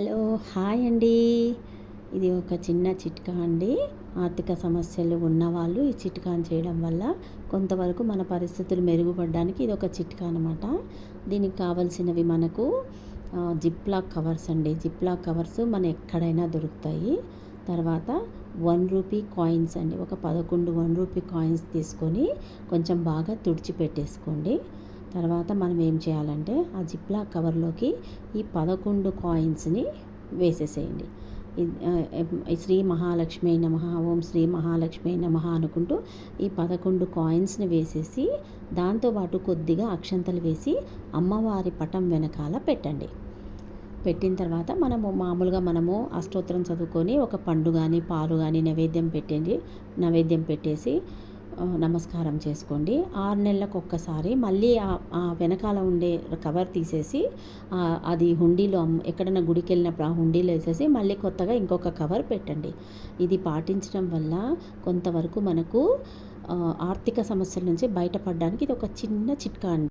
Hello hi అండి. ఇది ఒక చిన్న చిట్కా అండి. ఆర్థిక సమస్యలు ఉన్నవాళ్ళు ఈ చిట్కాను చేయడం వల్ల కొంతవరకు మన పరిస్థితులు మెరుగుపడడానికి ఇది ఒక చిట్కా అనమాట దీనికి కావాల్సినవి మనకు జిప్లాక్ కవర్స్ అండి. జిప్లాక్ కవర్స్ మన ఎక్కడైనా దొరుకుతాయి. తర్వాత వన్ రూపీ కాయిన్స్ అండి. ఒక పదకొండు వన్ రూపీ కాయిన్స్ తీసుకొని కొంచెం బాగా తుడిచిపెట్టేసుకోండి. తర్వాత మనం ఏం చేయాలంటే ఆ జిప్లా కవర్లోకి ఈ పదకొండు కాయిన్స్ని వేసేసేయండి. శ్రీ మహాలక్ష్మి నమ ఓం శ్రీ మహాలక్ష్మి నమ అనుకుంటూ ఈ పదకొండు కాయిన్స్ని వేసేసి దాంతోపాటు కొద్దిగా అక్షంతలు వేసి అమ్మవారి పటం వెనకాల పెట్టండి. పెట్టిన తర్వాత మనము మామూలుగా మనము అష్టోత్తరం చదువుకొని ఒక పండు కానీ పాలు కానీ నైవేద్యం పెట్టండి నైవేద్యం పెట్టేసి నమస్కారం చేసుకోండి. ఆరు నెలలకు ఒక్కసారి మళ్ళీ ఆ వెనకాల ఉండే కవర్ తీసేసి అది హుండీలో ఎక్కడైనా గుడికి వెళ్ళినప్పుడు ఆ హుండీలో వేసేసి మళ్ళీ కొత్తగా ఇంకొక కవర్ పెట్టండి. ఇది పాటించడం వల్ల కొంతవరకు మనకు ఆర్థిక సమస్యల నుంచి బయటపడడానికి ఇది ఒక చిన్న చిట్కా అండి.